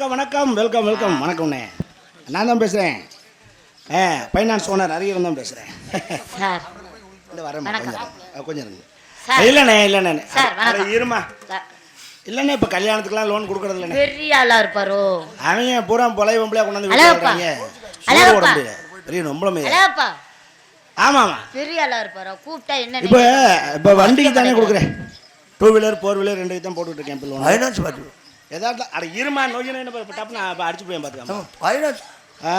வணக்கம் வணக்கம் welcome welcome வணக்கம்ண்ணே நான் தான் பேசுகிறேன் ஆ ஃபைனான்ஸ் ஓனர் அரியவன் தான் பேசுகிறேன் சார் இல்லை வரேன் வணக்கம். கொஞ்சம் இருங்க. இல்லைண்ணே இல்லைண்ணே. இருமா. இல்லைண்ணே இப்போ கல்யாணத்துக்குலாம் லோன் கொடுக்குறது இல்லைண்ணே. பெரிய ஆளா இருப்பாரோ? அவங்க பூரா பொலைய பொம்பளையா கொண்டாந்து முடியல. பெரிய நொம்பளமே அழகப்பா. ஆமாம் பெரிய ஆளா இருப்பாரோ? கூப்பிட்டா என்ன இப்போ இப்போ வண்டிக்கு தானே கொடுக்குறேன். டூ வீலர் ஃபோர் வீலர் ரெண்டுக்கு தான் லோன் ஃபைனான்ஸ் பார்த்து ஏதாவது அட இருமா நோயினா என்ன இப்போ டப்பு நான் இப்போ அடிச்சு போய் பார்த்துக்கலாம் ஆ.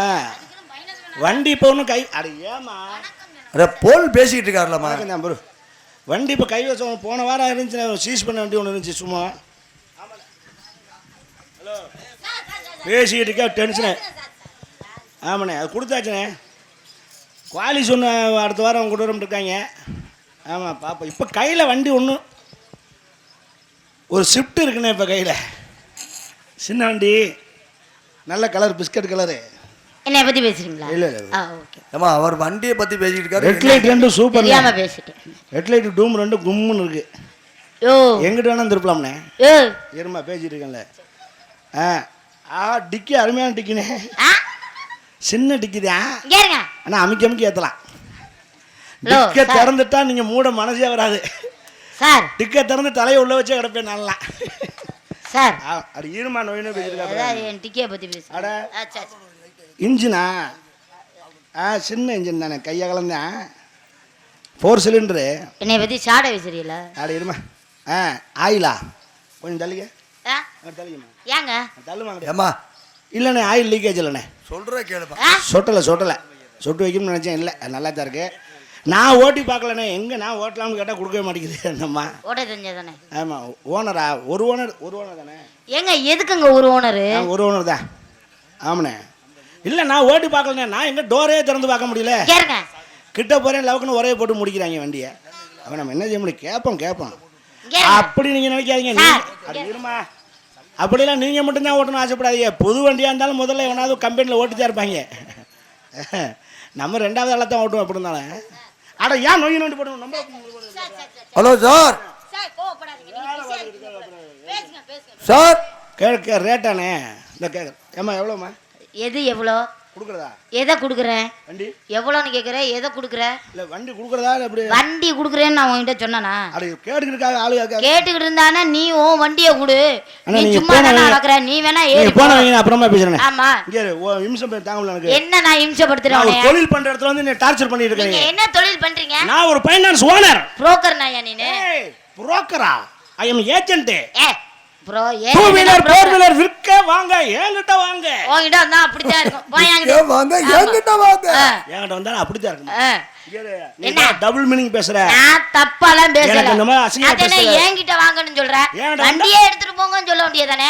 வண்டி இப்போ ஒன்றும் கை அட ஏமா அட போல் பேசிக்கிட்டு இருக்காருலம்மா. தான் ப்ரோ வண்டி இப்போ கை வச்சவங்க போன வாரம் இருந்துச்சு சீஸ் பண்ண வண்டி ஒன்று இருந்துச்சு சும்மா. ஹலோ. பேசிக்கிட்டு இருக்கா டென்ஷனு ஆமாண்ணே அது கொடுத்தாச்சுண்ணே. குவாலி சொன்ன அடுத்த வாரம் கொண்டு வர இருக்காங்க ஆமாம் பாப்பா இப்போ கையில் வண்டி ஒன்று ஒரு ஷிஃப்ட் இருக்குண்ணே இப்போ கையில். சின்ன வண்டி நல்ல கலர் பிஸ்கட் கலரு. என்னைய பத்தி பேசுறீங்களா? இல்ல, இல்ல. ஆ ஓகே. ஏம்மா அவர் வண்டியை பற்றி பேசிக்கிட்டு இருக்காரு. ரெட் லைட் ரெண்டும் சூப்பர் தெரியாம பேசிட்டேன். ரெட் லைட் டூம் ரெண்டும் கும்முன்னு இருக்கு. யோ. எங்கிட்ட வேணா திருப்பலாம்ண்ணே. யோ. இருமா பேசிட்டு இருக்கேன்ல. ஆ ஆ டிக்கி அருமையான டிக்கினே ஆ? சின்ன டிக்கி தான் இங்க இருங்க. ஆனால் அமுக்கி அமுக்கி ஏற்றலாம் ஹலோ, டிக்கை சார். திறந்துட்டா நீங்கள் மூட மனசே வராது. சார். டிக்கை திறந்து தலையை உள்ள வச்சே கிடப்பேன் நல்லா சார். ஆ, அது ஈரமா நோயினு பேசியிருக்கா அதாவது என் டிக்கியை பத்தி பேசுறேன் அட. இன்ஜினா? ஆ சின்ன இன்ஜின் தானே கையை கலந்தேன் ஃபோர் சிலிண்டரு என்னைய பத்தி சாடை பேசுறீங்களா ஆட இருமா. ஆ ஆயிலா? கொஞ்சம் தள்ளிக்க. தள்ளிக்கம்மா. ஏங்க? தள்ளுமாங்க ஏம்மா? இல்லைண்ணே ஆயில் லீக்கேஜ் இல்லைண்ணே. சொல்கிற கேளுப்பா. ஆ? சொட்டலை சொட்டலை. சொட்டு வைக்கணும்னு நினச்சேன் இல்லை. நல்லா தான் இருக்கு. நான் ஓட்டி பார்க்கலண்ணே. எங்கே நான் ஓட்டலாம்னு கேட்டால் கொடுக்கவே மாட்டேங்குது அந்தம்மா ஓட தெரிஞ்சதானே ஆமாம் ஓனரா ஒரு ஓனர் ஒரு ஓனர் தானே? ஏங்க எதுக்குங்க ஒரு ஓனரு ஒரு ஓனர் தான். ஆமாண்ணே. இல்லை நான் ஓட்டி பார்க்கலண்ணே. நான் எங்கே டோரே திறந்து பார்க்க முடியல. கிட்ட போகிறேன் லவுக்குன்னு ஒரே போட்டு முடிக்கிறாங்க வண்டியை. அவன் நம்ம என்ன செய்ய முடியும்? கேட்போம் கேட்போம் அப்படி நீங்கள் நினைக்காதீங்க. அட இருமா அப்படிலாம் நீங்கள் மட்டும்தான் ஓட்டணும் ஆசைப்படாதீங்க. புது வண்டியாக இருந்தாலும் முதல்ல எவனாவது கம்பெனியில் ஓட்டி தான் இருப்பாங்க. நம்ம ரெண்டாவது ஆளை தான் ஓட்டுவோம் அப்படி இருந்தாலும் அட ஏன் நோய் நோண்டி போடணும்? நம்ம ஹலோ சார். சார் கேட்க ரேட்டானே? இந்த கேட்க ஏம்மா எவ்வளோம்மா? எது எவ்வளோ? கொடுக்குறதா? எதை கொடுக்குறேன் வண்டி. எவ்வளோன்னு கேட்குற? எதை கொடுக்குற? இல்லை வண்டி கொடுக்குறதா இல்லை எப்படி? வண்டி கொடுக்குறேன்னு நான் உன்கிட்ட சொன்னனா? அட கேட்டுக்கிட்டு ஆளு கேட்டுக்கிட்டு இருந்தானா நீ உன் வண்டியை கொடு. நீ சும்மா தானே. வளர்க்குற நீ வேணா ஏறி. போன வைங்க அப்புறமா ஆமா. இங்கே ஓ எனக்கு என்ன நான் ஒரு உன்னைய? தொழில் பண்ணுற இடத்துல வந்து நீ டார்ச்சர் பண்ணிட்டு நீங்க என்ன தொழில் பண்றீங்க? நான் ஒரு ஃபைனான்ஸ் ஓனர் புரோக்கர் நாயா நீனு? புரோக்கரா I am agent A bro two wheeler four wheeler விற்க வாங்க என்கிட்ட வாங்க. உன்கிட்ட வந்தா இருக்கும். வாங்க என்கிட்ட வாங்க என்கிட்ட வந்தா அப்படிதான் இருக்கும் டபுள் மீனிங் பேசுற? நான் தப்பாலாம் பேசல. அதனே பேசுற. என்கிட்ட வாங்கன்னு சொல்ற? வண்டியே எடுத்துட்டு போங்கன்னு சொல்ல வேண்டியதானே.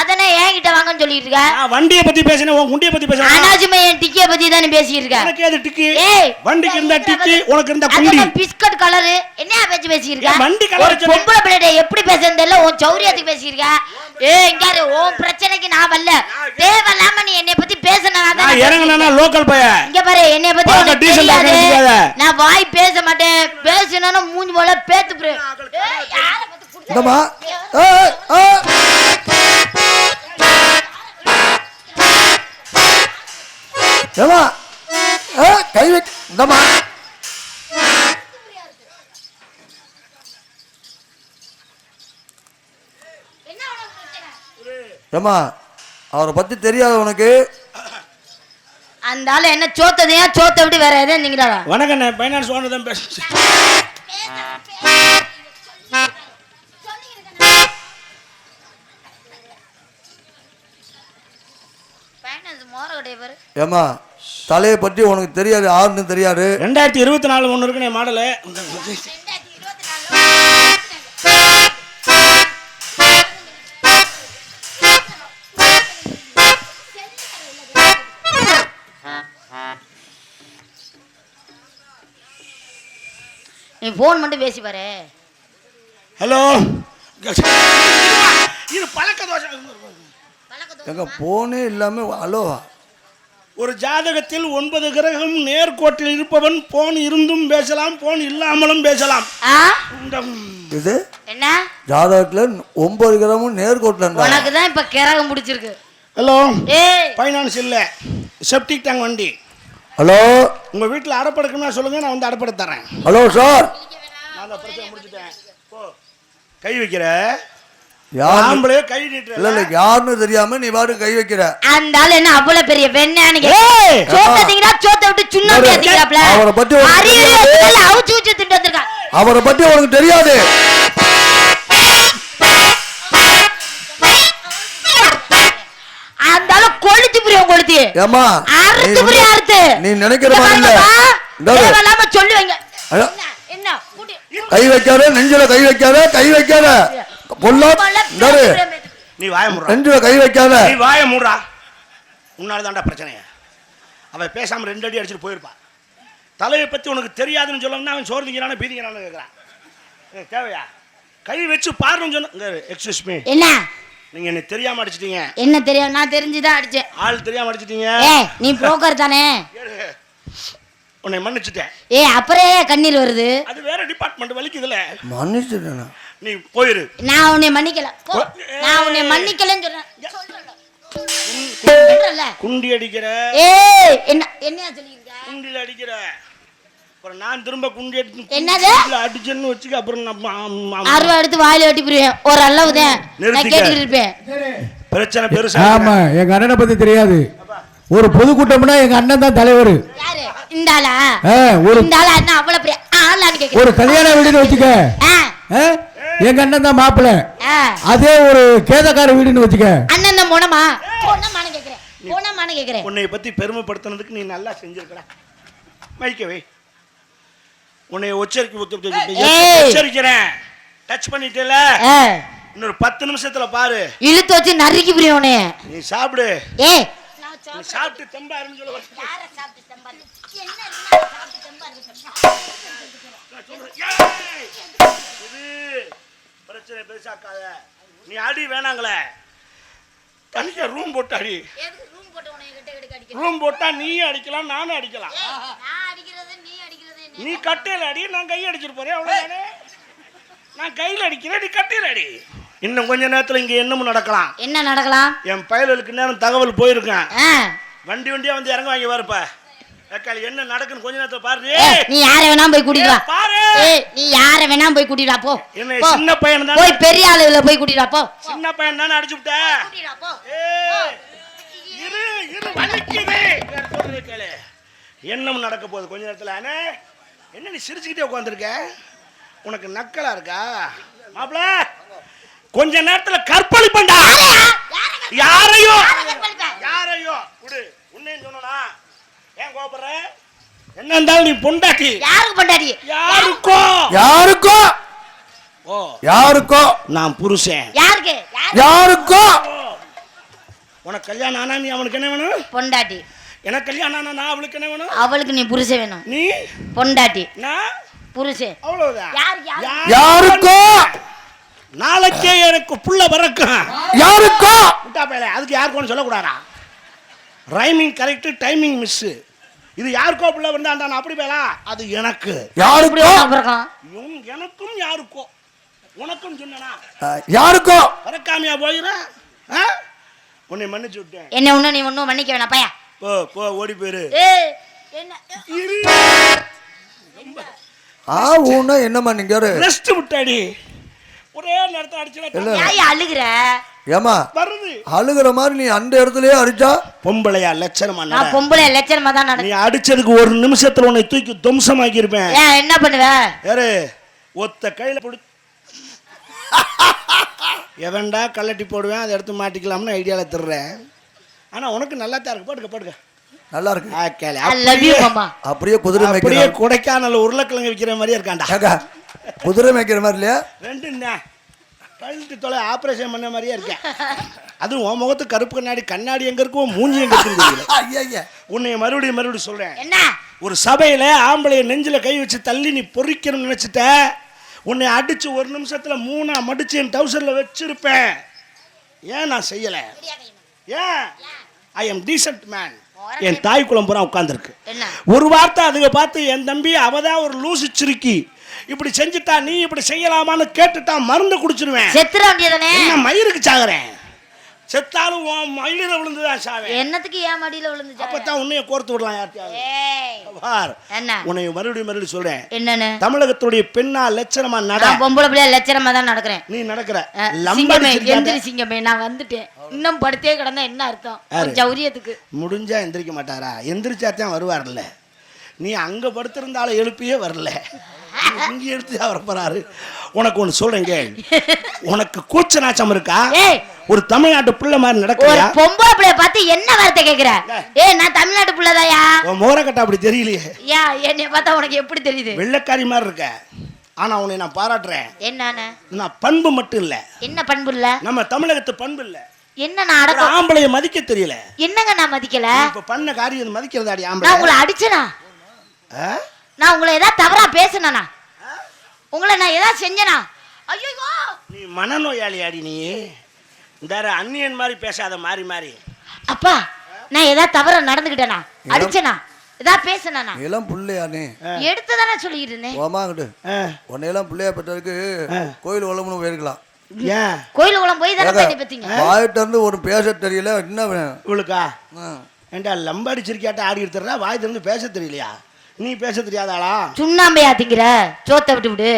அதனே என்கிட்ட வாங்கன்னு சொல்லிட்டு இருக்க? வண்டியை பத்தி பேசினேன் உன் குண்டியை பத்தி பேசுறேன். அனாஜுமே என் டிக்கிய பத்தி தானே பேசிட்டு இருக்க? எனக்கு டிக்கி? ஏய் வண்டிக்கு இருந்தா டிக்கி உனக்கு இருந்தா குண்டி. பிஸ்கட் கலரு என்ன பேச்சு பேசியிருக்க ஏன் வண்டி வச்சது? பொம்பளை பிள்ளைட எப்படி பேசுறது தெரியல உன் சௌரியத்துக்கு பேசியிருக்க ஏ இங்க இரு, உன் பிரச்சனைக்கு நான் வரல. தேவையில்லாம நீ என்னை பத்தி பேசினா இறங்கினா லோக்கல் பைய இங்க பாரு என்னைய. நான் வாய் பேச மாட்டேன். பேசினா மூஞ்சி போல கை வைக்க. ஏம்மா அவரை பற்றி தெரியாது உனக்கு. அந்த ஆளு என்ன சோத்ததையா சோத்த விட்டு வேற எதுவும் நீங்கடா வணக்கம் நான் ஃபைனான்ஸ் ஓனர் தான் பாரு. ஏம்மா தலையை பற்றி உனக்கு தெரியாது யாருன்னு தெரியாது. ரெண்டாயிரத்தி இருபத்தி நாலு ஒன்று இருக்குண்ணே மாடலு. நீ ஃபோன் மட்டும் பேசி பாரு. ஹலோ இது பழக்க தோஷம். எங்க போனே இல்லாமல் ஹலோ ஒரு ஜாதகத்தில் ஒன்பது கிரகம் நேர்கோட்டில் இருப்பவன் போன் இருந்தும் பேசலாம் போன் இல்லாமலும் பேசலாம். இது? என்ன? ஜாதகத்தில் ஒன்பது கிராமும் நேர்கோட்டில் உனக்கு தான் இப்ப கிரகம் பிடிச்சிருக்கு. ஹலோ ஏய். ஃபைனான்ஸ் இல்லை. செப்டிக் டேங்க் வண்டி. ஹலோ? உங்கள் வீட்டில் அடப்படுக்கணும்னா சொல்லுங்கள் நான் வந்து அடப்பட தரேன் ஹலோ சார். நான் அந்த பிரச்சனை முடிச்சுட்டேன். போ. கை வைக்கிற. யார்? ஆம்பளையே கை இல்ல நீட்டுற. இல்ல யாருன்னு தெரியாம நீ பாட்டு கை வைக்கிற. அந்த ஆளு என்ன அவ்வளவு பெரிய! சோத்த விட்டு சுண்ணாம்பு அவரை- ஏத்திக்கிறாப்ல. அவரை பத்தி உனக்கு அறிவு தெரியாது. இல்ல, அவுச்சு திண்டு வந்திருக்கான் அவரை பத்தி உனக்கு தெரியாது. அந்த ஆளு கொளுத்தி புரியும் கொளுத்தி. ஏமா அறுத்து புரியும் அறுத்து நீ நினைக்கிற மாதிரி இல்ல. என்ன, என்ன கூட்டி கை வைக்காத நெஞ்சில கை வைக்காத கை வைக்காத. பொல்லா. நீ வாய முடுறா. நெஞ்சில கை வைக்காத. நீ வாய மூடுறா. உன்னால தான்டா பிரச்சனைய. அவன் பேசாம ரெண்டு அடி அடிச்சுட்டு போயிருப்பா. தலையை பத்தி உனக்கு தெரியாதுன்னு சொல்லணும்னா அவன் சோறு திங்கிறான பீதிங்கிறான்னு கேட்குறான் தேவையா? கை வச்சு பாருன்னு சொன்ன எக்ஸ்கியூஸ் மீ என்ன? நீங்க என்ன தெரியாம அடிச்சிட்டீங்க. என்ன தெரியும்? நான் தெரிஞ்சுதான் அடிச்சேன். ஆள் தெரியாம அடிச்சிட்டீங்க. ஏய் நீ புரோக்கர் தானே. உன்னை மன்னிச்சுட்டேன். ஏய் அப்புறம் கண்ணீர் வருது? அது வேற டிபார்ட்மெண்ட் வலிக்குதுல மன்னிச்சிட்டேனா? நீ போயிரு. நான் உன்னை மன்னிக்கல. நான் உன்னை மன்னிக்கலன்னு சொல்றேன். சொல்றேன்ல. குண்டி அடிக்கிற. ஏய் என்ன என்னையா சொல்லியிருக்க குண்டில அடிக்கிற. அப்புறம் நான் திரும்ப குண்டி அடிச்சு என்னது? அடிச்சேன்னு வச்சுக்க அப்புறம் நான் அருவா எடுத்து வாயில வெட்டி புரியும் ஒரு அளவு தான் நான் நிறுத்திக்க. கேட்டுக்கிட்டு இருப்பேன். பிரச்சனை பெருசா ஆமா எங்க அண்ணனை பத்தி தெரியாது. ஒரு பொதுக்கூட்டம்னா எங்க அண்ணன் தான் தலைவர். யாரு? இந்த ஆளா? ஆ, ஒரு இந்த ஆளா என்ன அவ்வளவு பெரிய ஆளான்னு ஒரு கல்யாண வீடுன்னு வச்சுக்க? எங்க அண்ணன் தான் மாப்பிள்ள. ஆ. அதே ஒரு கேதக்கார வீடுன்னு வச்சுக்க. அண்ணன் தான் போனமா போனமான்னு கேக்குறேன். போனமான்னு கேக்குறேன். உன்னை பத்தி பெருமைப்படுத்தினதுக்கு நீ நல்லா செஞ்சிருக்கடா. மைக்கவே உன்னை உச்சரிக்க ஏய். உச்சரிக்கிறேன். டச் பண்ணிட்டேல? இன்னொரு பத்து நிமிஷத்துல பாரு. இழுத்து வச்சு நறுக்கி புரியும் நீ சாப்பிடு. நீ சாப்பிட்டு தெம்பா இருன்னு சொல்ல வரேன். நான் சொல்றேன். ஏய்! இரு. பிரச்சனை பெருசாக்காத நீ அடி வேணாங்களே. தனியா ரூம் போட்டு அடி. ரூம் போட்டா நீயும் அடிக்கலாம் நானும் அடிக்கலாம். நீ கட்டையில அடி நான் கை அடிச்சிட்டு போறேன். அவ்வளவுதானே? நான் கையில அடிக்கிறேன் நீ கட்டையில அடி. இன்னும் கொஞ்ச நேரத்துல இங்க என்னமும் நடக்கலாம். என்ன நடக்கலாம்? என் பயலுக்கு நேரம் தகவல் போயிருக்கேன். வண்டி வண்டியா வந்து இறங்க வாங்கி வரப்ப அக்காளி என்ன நடக்குன்னு கொஞ்ச நேரத்துல பாரு நீ யார வேணாம் போய் கூட்டிட்டு வா. பாரு. நீ யார வேணாம் போய் போ. என்ன. சின்ன பையன் தானே? போய் பெரிய ஆளுல போய் போ. சின்ன பையன் தானே அடிச்சு விட்ட? போ. ஏய், இரு இரு வலிக்குது. என்னம் நடக்க போகுது கொஞ்ச நேரத்துல. அண்ணே என்ன நீ சிரிச்சுக்கிட்டே உட்காந்துருக்க உனக்கு நக்கலா இருக்கா? மாப்பிள கொஞ்ச நேரத்துல கற்பழிப்பண்டா யாரையும் யாரையும் விடு உன்னையும் சொன்னா ஏன் கோபப்படுற என்ன இருந்தாலும் நீ பொண்டாட்டி. யாருக்கு பண்ணாடி யாருக்கோ? யாருக்கோ? ஓ. யாருக்கோ? நான் புருஷன். யாருக்கு? யாரு யாருக்கோ? உனக்கு கல்யாணம் ஆனா நீ அவனுக்கு என்ன வேணும்? பொண்டாட்டி. எனக்கு கல்யாணம் ஆனா நான் அவளுக்கு என்ன வேணும்? அவளுக்கு நீ புருஷன் வேணும். நீ? பொண்டாட்டி. நான் புருஷன் அவ்வளவுதான் யார், யார்? யார்? யாருக்கோ? நாளைக்கே எனக்கு புள்ள பிறக்கும். யாருக்கோ? முட்டா பேல அதுக்கு யாருக்கும் சொல்லக்கூடாதா? ரைமிங் கரெக்ட் டைமிங் மிஸ் இது யாருக்கோ புள்ள வந்தாண்டா நான் அப்படி பேலா அது எனக்கு. யாருக்கோ? எனக்கும் யாருக்கோ? உனக்கும் சொன்னனா? அஹ், யாருக்கோ? பிறக்காமையா போயிடும் ஆ? உன்னை மன்னிச்சு விட்டேன். என்ன ஒண்ணும் நீ ஒண்ணும் மன்னிக்க வேணாம் பையா. போ போ ஓடி போயிரு. ஏய் என்ன? இரு. ஆ ஊன்னா என்னம்மா நீங்க ரெஸ்ட் விட்டாடி ஒரே நேரத்தை அடிச்சுனா ஏன் அழுகுற? ஏமா வருது. அழுகிற மாதிரி நீ அந்த இடத்துலயே அடிச்சா? பொம்பளையா லட்சணமா. நான் பொம்பளை லட்சணமா தான் நீ அடிச்சதுக்கு ஒரு நிமிஷத்துல உன்னை தூக்கி இருப்பேன் ஏன் என்ன பண்ணுவ? யாரு? ஒத்த கையில பிடி எவன்டா கல்லட்டி போடுவேன் அதை எடுத்து மாட்டிக்கலாம்னு ஐடியாவில் திருறேன். ஆனா உனக்கு நல்லா தான் இருக்கு. போட்டுக்க போட்டுக்க. நல்லா இருக்கு. ஆ, கேளு. ஐ லவ் யூ அப்படியே- குதிரை அப்படியே கொடைக்கானல் உருளைக்கிழங்கு விற்கிற மாதிரியே இருக்காண்டா குதிரை மேய்க்கிற மாதிரி இல்லையா? ரெண்டும் தான் கழுத்து தொலை ஆப்ரேஷன் பண்ண மாதிரியே இருக்கேன். அதுவும் உன் முகத்து கருப்பு கண்ணாடி கண்ணாடி எங்க இருக்கும் மூஞ்சி எங்க ஐயா. உன்னை மறுபடியும் மறுபடியும் சொல்றேன். என்ன? ஒரு சபையில ஆம்பளைய நெஞ்சில கை வச்சு தள்ளி நீ பொறிக்கணும்னு நினைச்சிட்ட? உன்னை அடிச்சு ஒரு நிமிஷத்துல மூணா மடிச்சு என் டவுசர்ல வச்சிருப்பேன். ஏன் நான் செய்யல? ஏன்? ஐ எம் டீசென்ட் மேன் என் தாய் குளம் பூரா உட்காந்துருக்கு ஒரு வார்த்தை அதுங்க பார்த்து என் தம்பி அவதான் ஒரு லூசு சிரிக்கி இப்படி செஞ்சுட்டா நீ இப்படி செய்யலாமான்னு கேட்டுட்டா மருந்து குடிச்சிருவேன். செத்துற வேண்டியதானே மயிருக்கு சாகுறேன்? செத்தாலும் உன் மயிலில் விழுந்துதான் சாவே? என்னத்துக்கு ஏன் மடியில விழுந்துச்சா? அப்பதான் உன்னைய கோர்த்து விடலாம் யார்ட்டையாவது. உன்னை மறுபடியும் மறுபடியும் சொல்றேன். என்னன்னு? தமிழகத்துடைய பெண்ணா லட்சணமா நட. பொம்பளை பிள்ளைய லட்சணமா தான் நடக்கிறேன். நீ நடக்கிற. அஹ், லம்படி சிங்கமே சிரிக்காத. எந்திரி சிங்கமே நான் வந்துட்டேன். இன்னும் படுத்தே கிடந்தா என்ன அர்த்தம்? சௌரியத்துக்கு முடிஞ்சா எந்திரிக்க மாட்டாரா? எந்திரிச்சாத்தான் வருவார்ல. நீ அங்க படுத்திருந்தாலும் எழுப்பியே வரல. இங்க எடுத்து வர போறாரு. உனக்கு ஒண்ணு சொல்றேங்க. உனக்கு கூச்ச நாச்சம் இருக்கா ஒரு தமிழ்நாட்டு பிள்ளை மாதிரி ஒரு நடக்கிறியா பொம்பளை பிள்ளைய பார்த்து என்ன வார்த்தை கேக்குற? ஏய். நான் தமிழ்நாட்டு பிள்ளைதாயா? உன் மோரக்கட்டை அப்படி தெரியலையே. யா என்னைய பார்த்தா உனக்கு எப்படி தெரியுது? வெள்ளைக்காரி மாதிரி இருக்க. ஆனா உன்னை நான் பாராட்டுறேன். என்னன்னு? நான் பண்பு மட்டும் இல்ல. என்ன பண்பு இல்ல? நம்ம தமிழகத்து பண்பு இல்ல. என்ன நான் அடக்கம் ஆம்பளைய மதிக்க தெரியல. என்னங்க நான் மதிக்கல? இப்ப பண்ண காரியம் மதிக்கிறதாடி நான் ஆம்பளை உங்களை அடிச்சனா? ஆ? நான் உங்களை ஏதாவது தவறா பேசுனா உங்களை நான் ஏதாவது செஞ்சனா? ஐயோ நீ மனநோயாளி அடி நீ. இந்த அந்நியன் மாதிரி பேசாத மாறி மாறி. அப்பா நான் ஏதாவது தவறா நடந்துக்கிட்டேனா அடிச்சனா? ஏதாவது பேசுனா நீ எல்லாம் பிள்ளையா நீ. எடுத்து தானே சொல்லிட்டு இருந்தேன் ஓமாங்கிட்டு உன்னையெல்லாம் பிள்ளையா பெற்றதுக்கு கோயில் உழம்புன்னு போயிருக்கலாம். ஏன் கோயில் குளம் போய் தானே பத்தீங்க? வாயிட்ட இருந்து ஒரு பேச தெரியல என்ன? இவளுக்கா. ஏண்டா லம்படிச்சிருக்கியாட்ட ஆடி எடுத்துறா வாய் திறந்து பேச தெரியலையா? நீ பேச தெரியாதாளா? சுண்ணாம்பையா திங்கிற? சோத்த விட்டு விடு.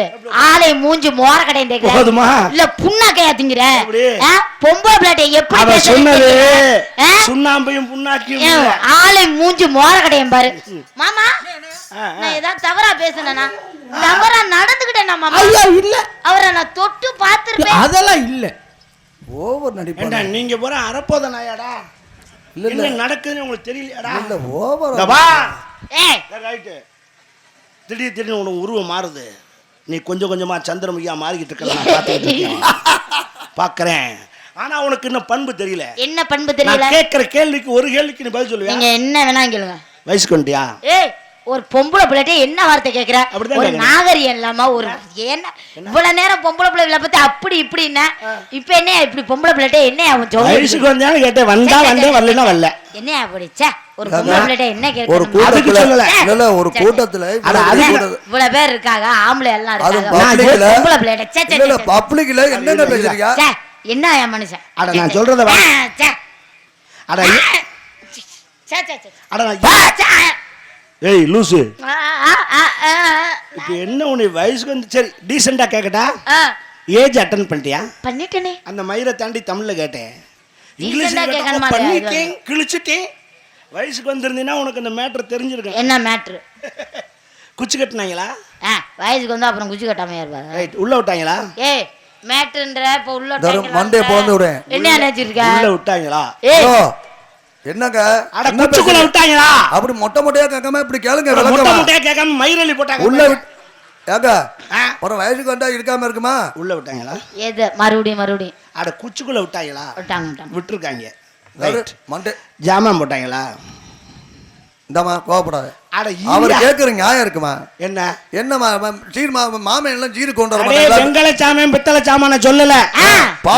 ஆளை மூஞ்சி மோர கடையும் தேக்கிற போதுமா? இல்ல புண்ணாக்கையா திங்கிற? பொம்பளை பிள்ளைட்ட எப்படி சொன்னது? சுண்ணாம்பையும் புண்ணாக்கியும். ஆளை மூஞ்சி மோர கடையும் பாரு. மாமா. நான் ஏதாவது தவறா பேசுனேனா? தவறா நடந்துகிட்டேனா மாமா? ஐயா இல்ல. அவரை நான் தொட்டு பார்த்திருப்பேன். அதெல்லாம் இல்ல. ஓவர் நடிப்பாங்க நீங்க போற நாயாடா? இல்ல என்ன நடக்குதுன்னு உங்களுக்கு தெரியலையாடா? இல்ல ஓவர் வா. ஏய் ரைட்டு. திடீர் திடீர்னு உனக்கு உருவம் மாறுது. நீ கொஞ்சம் கொஞ்சமா சந்திரமுகியா மாறிக்கிட்டு இருக்க நான் பார்த்துக்கிட்டு இருக்கேன். பார்க்கறேன். ஆனா உனக்கு இன்னும் பண்பு தெரியல. என்ன பண்பு தெரியல? நான் கேட்கிற கேள்விக்கு ஒரு கேள்விக்கு நீ பதில் சொல்லுவியா? நீங்க என்ன வேணா கேளுங்க. வயசுக்கு வந்துட்டியா? ஏய். ஒரு பொம்பளை பிள்ளைட்ட என்ன வார்த்தை கேக்குற? அப்படிதான் ஒரு. நாகரிகம் இல்லாம ஒரு என்ன? இவ்வளவு நேரம் பொம்பளை பிள்ளைகளை பத்தி அப்படி இப்படின்னா இப்ப என்ன இப்படி பொம்பளை பிள்ளைட்ட என்ன அவன் சொல்லி வயசுக்கு வந்தான்னு கேட்டேன். வந்தா வந்தேன் வரலன்னா வரல. என்ன அப்படி ச்சே ஒரு பொம்பளை பிள்ளைட்ட என்ன ஒரு கேட்கணும்? அதுக்கு கூட்டத்துல ஒரு இவ்வளவு அது- கூட்டத்துல- இவ்வளவு பேர் இருக்காங்க ஆம்பளை எல்லாம் இருக்காங்க. பொம்பளை பிள்ளைட்ட. பப்ளிக்ல என்னென்ன பேசுறீங்க என்ன என் மனுஷன்? அட நான் சொல்றத. அட. ஏய் லூசு. இப்போ என்ன உன்னை வயசுக்கு வந்து சரி டீசெண்டா கேட்கட்டா. ஏஜ் அட்டன் பண்ணிட்டியா? பண்ணிட்டேனே. அந்த மயிரை தாண்டி தமிழ்ல கேட்டேன். இல்லையா? பண்ணிட்டேன் கிழிச்சிட்டேன். வயசுக்கு வந்திருந்தீங்கன்னா உனக்கு அந்த மேட்டர் தெரிஞ்சிருக்கும். என்ன மேட்ரு குச்சி கட்டினாங்களா? ஆ வயசுக்கு வந்து அப்புறம் குச்சி கட்டாம இருப்பாரு ரைட் உள்ள விட்டாங்களா? ஏய் மேட்ருன்ற இப்ப உள்ள வந்து- பிளந்து விடுறேன். என்ன நினைச்சிருக்க? உள்ள விட்டாங்களா? ஏய். என்னங்க? குச்சுக்குள்ள? விட்டாங்களா? அப்படி மொட்டை மொட்டையா கேட்காம இப்படி கேளுங்க மொட்டை முட்டையா கேட்காம மயிரலி போட்டாங்க. உள்ள ஏங்க அப்புறம் வயசுக்கு வந்தா இருக்காம இருக்குமா? உள்ள விட்டாங்களா? எது மறுபடியும் மறுபடியும். அட குச்சுக்குள்ள விட்டாங்களா? விட்டாங்க விட்டாங்க. விட்டுருக்காங்க. Right Monday. ஜாமான் போட்டாங்களா? இந்தாம்மா கோவப்படாத. அட அவர். கேட்குற நியாயம் இருக்குமா? என்ன? என்னம்மா ம- சீர் மா மாமன் எல்லாம் சீரு கொண்டு வர? வெங்கல சாமான் பித்தளை சாமான சொல்லல.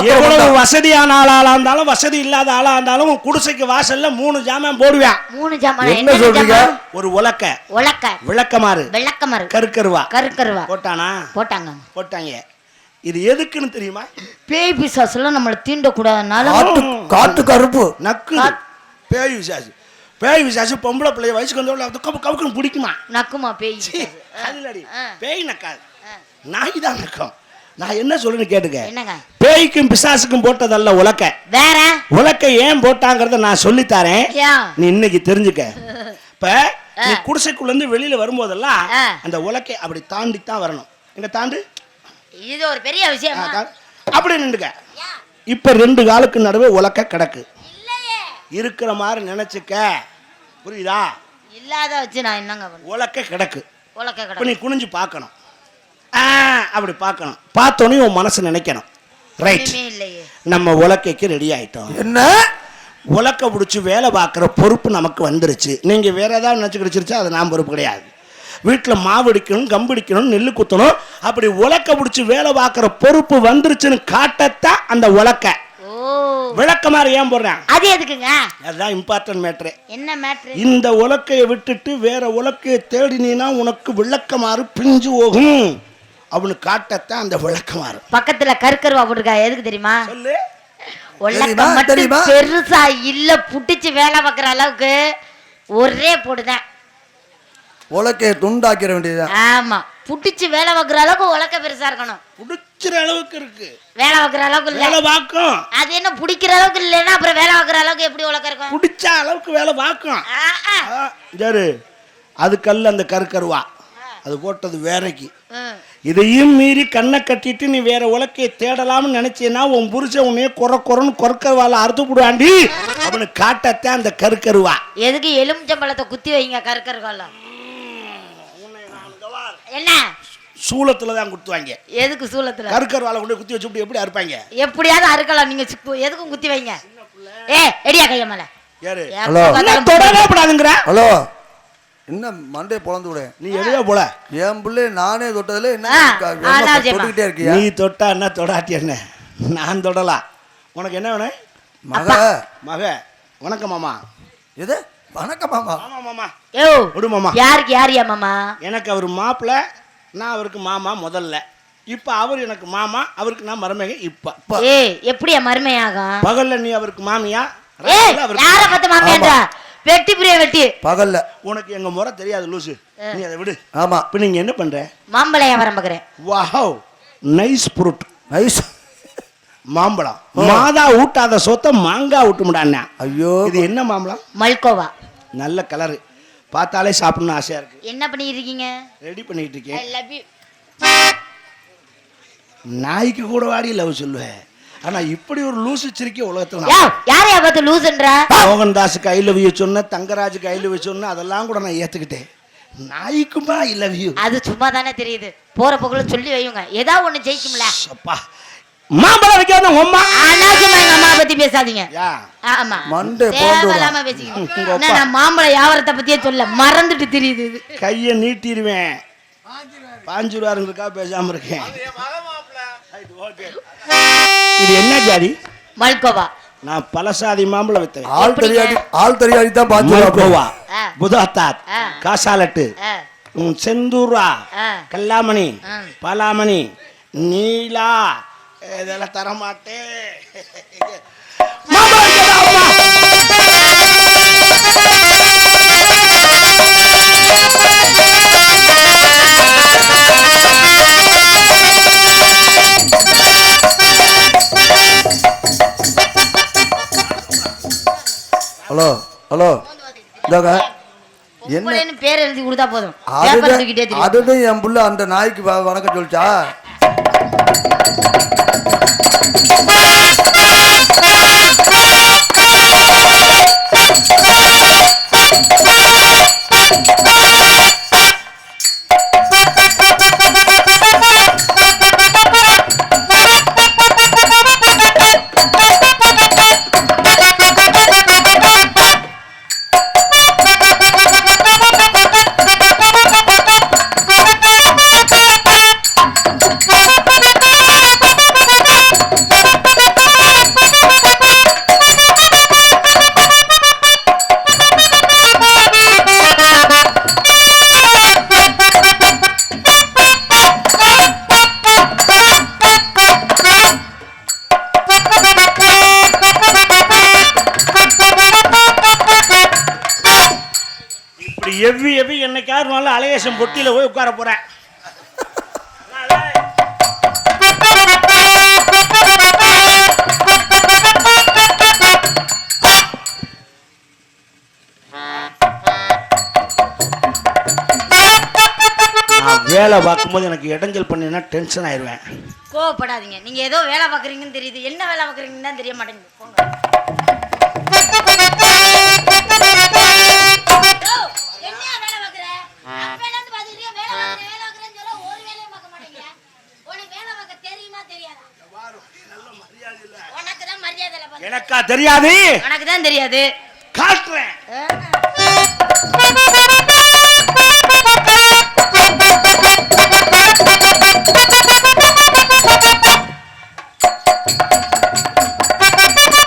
எவ்வளவு. வசதியான ஆளா இருந்தாலும் வசதி இல்லாத ஆளா இருந்தாலும் குடிசைக்கு வாசல்ல மூணு ஜாமான் போடுவேன். மூணு ஜாமான் என்ன சொல்றீங்க? ஒரு உலக்க. உலக்க. விளக்கமாறு. வெள்ளக்கமரு கருக்கருவா. கருக்கருவா. போட்டானா? போட்டாங்க. போட்டாங்க. இது எதுக்குன்னு தெரியுமா? பேய் பிசாசுலாம் நம்மளை தீண்டக்கூடாதுனால காட்டு காட்டு கருப்பு. நக்கு பேய் விசாசு பேய் விசாசு பொம்பளை பிள்ளைய வயசுக்கு வந்தவள அது கவு கவுக்குன்னு பிடிக்குமா? நக்குமா பேய். அதுலடி. ஆ. பேய் நக்காது. நாய் தான் நக்கம். நான் என்ன சொல்றேன்னு கேட்டுக்க. என்னங்க? பேய்க்கும் பிசாசுக்கும் போட்டதல்ல உலக்க. வேற? உலக்க ஏன் போட்டாங்கிறத நான் சொல்லித்தாரேன். ஏன் நீ இன்னைக்கு தெரிஞ்சுக்க. இப்ப நீ குடிசைக்குள்ள இருந்து வெளியில வரும்போதெல்லாம். அந்த உலக்கை அப்படி தாண்டி தான் வரணும். எங்க தாண்டு? இது ஒரு பெரிய விஷயமா? அப்படி நின்றுக்க. இப்ப ரெண்டு காலுக்கு நடுவே உலக்க கிடக்கு. இருக்கிற மாதிரி நினைச்சுக்க. புரியுதா? இல்லாத வச்சு நான் என்னங்க உலக்க கிடக்கு. உலக்க இப்ப கடை நீ குனிஞ்சு பார்க்கணும். அப்படி பார்க்கணும். பார்த்தோன்னே உன் மனசு நினைக்கணும். ரைட் நம்ம உலக்கைக்கு ரெடி ஆயிட்டோம். என்ன? உலக்க பிடிச்சி வேலை பார்க்குற பொறுப்பு நமக்கு வந்துருச்சு. நீங்கள் வேற ஏதாவது நினச்சி கிடைச்சிருச்சா அது நான் பொறுப்பு கிடையாது. வீட்டில் மாவு அடிக்கணும் கம்பு அடிக்கணும் நெல் குத்தணும். அப்படி உலக்க பிடிச்சி வேலை பார்க்குற பொறுப்பு வந்துருச்சுன்னு காட்டத்தான் அந்த உலக்க. ஓ. விளக்க மாதிரி ஏன் போடுறேன்? அது எதுக்குங்க? அதுதான் இம்பார்ட்டன்ட் மேட்ரு என்ன மேட்ரு இந்த உலக்கையை விட்டுட்டு வேற உலக்கையை தேடினீன்னா உனக்கு விளக்கமாறு பிஞ்சு போகும். அப்படின்னு காட்டத்தான் அந்த விளக்கமாறு பக்கத்துல கருக்கருவா போட்டிருக்கா எதுக்கு தெரியுமா? சொல்லு? மட்டும்? பெருசா இல்ல புட்டிச்சு வேலை பார்க்குற அளவுக்கு ஒரே போடுதான். உலக்கைய துண்டாக்கிற வேண்டியதுதான். ஆமா புட்டிச்சு வேலை பார்க்குற அளவுக்கு உலக்க பெருசா இருக்கணும். பிடிச்சிற அளவுக்கு இருக்கு. வேலை பார்க்குற அளவுக்கு இல்ல. வேலை பார்க்கும். அது என்ன பிடிக்கிற அளவுக்கு இல்லைன்னா அப்புறம் வேலை பார்க்குற அளவுக்கு எப்படி உலக்க இருக்கும்? பிடிச்ச அளவுக்கு வேலை. ஆ, ஜாரு அது கல் அந்த கருக்கருவா. அது போட்டது வேறைக்கு. இதையும் மீறி கண்ணை கட்டிட்டு நீ வேற உலக்கையை தேடலாம்னு நினைச்சீன்னா உன் புருஷன் உன்னைய குறை குறைன்னு குறக்கருவால அறுத்து போடுவாண்டி. அவனு காட்டத்தான் அந்த கருக்கருவா. எதுக்கு எலுமிச்சம்பழத்தை குத்தி வைங்க கருக்கருக்கால என்ன? சூளத்துல தான் குத்துவாங்க. எதுக்கு சூளத்துல? கருக்கருவால கொண்டு குத்தி வச்சு எப்படி அறுப்பாங்க? எப்படியாவது அறுக்கலாம். நீங்க எதுக்கும் குத்தி வைங்க? ஏ எடியா கைய மேல. யாரு? தொடவே கூடாதுங்கிற? ஹலோ. என்ன மண்டே பொழந்து விட. நீ எதுவே போல. என் பிள்ளை நானே தொட்டதுல என்ன. தொட்டுக்கிட்டே இருக்கியா? நீ தொட்டா என்ன தொடாட்டி என்ன? நான் தொடலாம் உனக்கு என்ன வேணும்? மக. மக. வணக்கம் மாமா. எது? வணக்கம் மாமா. ஆமா மாமா. யோ விடு மாமா. யாருக்கு யாரியா மாமா? எனக்கு அவர் மாப்பிள்ள நான் அவருக்கு மாமா முதல்ல. இப்போ அவர் எனக்கு மாமா அவருக்கு நான் மருமக இப்போ. ஏ எப்படியா மருமையாகும்? பகல்ல நீ அவருக்கு மாமியா? ஏ ராத்திரில அவருக்கு யார பார்த்து மாமியாண்டா வெட்டி பிரிய வெட்டி. பகல்ல. உனக்கு எங்க முறை தெரியாது லூசு. நீ அதை விடு. ஆமா. இப்போ நீங்க என்ன பண்ற? மாம்பழம் வியாபாரம் பார்க்குறேன் வாவ் நைஸ் ஃப்ரூட் நைஸ் மாம்பழம். மாதா ஊட்டாத சொத்தை மாங்காய் ஊட்டுமுடாண்ணா ஐயோ. இது என்ன மாம்பழம்? மல்கோவா. நல்ல கலரு பார்த்தாலே சாப்பிடணும்னு ஆசையா இருக்கு. என்ன பண்ணிட்டு இருக்கீங்க ரெடி பண்ணிட்டு இருக்கேன். நாய்க்கு கூட வாடி லவ் சொல்லுவேன் ஆனா இப்படி ஒரு லூசு சிரிக்க உலகத்துல யாரையா பார்த்து லூசுன்றா மோகன்தாஸுக்கு ஐ லவ் யூ சொன்ன தங்கராஜுக்கு ஐ லவ் யூ சொன்ன அதெல்லாம் கூட நான் ஏத்துக்கிட்டேன். நாய்க்குமா ஐ லவ் யூ அது சும்மா தானே தெரியுது. போற போக்குல சொல்லி வையுங்க. ஏதாவது ஒண்ணு ஜெயிக்கும்ல. அப்பா மாம்பழம் வைக்காத அம்மா அனாவசியமா எங்க அம்மா பத்தி பேசாதீங்க. ஆமா. மண்டை நான் மாம்பழ வியாபாரத்தை பத்தியே சொல்ல மறந்துட்டு தெரியுது இது. கையை நீட்டிடுவேன் பாஞ்சிருவாருங்களுக்காக பேசாம இருக்கேன். இது என்ன ஜாதி? மல்கோவா. நான் பலசாதி மாம்பழம் வித்தேன் ஆள் தெரியாடி ஆள் தெரியாடி தான் மல்கோவா. பார்த்து ஆ. புதாத்தாத். காசாலட்டு செந்தூரா. கல்லாமணி. பலாமணி நீலா இதெல்லாம் தர மாட்டேன் மாம்பழம் வைக்காத அம்மா. ஹலோ ஹலோ இந்தாங்க. என்ன? பேர் எழுதி கொடுத்தா போதும். அதுதான் என் புள்ள அந்த நாய்க்கு வ- வணக்கம் சொல்லிச்சா? இப்படி எவ்வி எவ்வி என்னைக்காவது நாள் அலையேசம் பொட்டியில் போய் உட்கார போகிறேன் வேலை பார்க்கும்போது எனக்கு இடைஞ்சல் பண்ணினா டென்ஷன் ஆயிடுவேன். கோவப்படாதீங்க. நீங்க ஏதோ வேலை பார்க்குறீங்கன்னு தெரியுது. என்ன வேலை பார்க்குறீங்கன்னு தான் தெரிய மாட்டேங்குது. எனக்கா தெரியாது? உனக்கு தான் தெரியாது. காட்டுறேன்.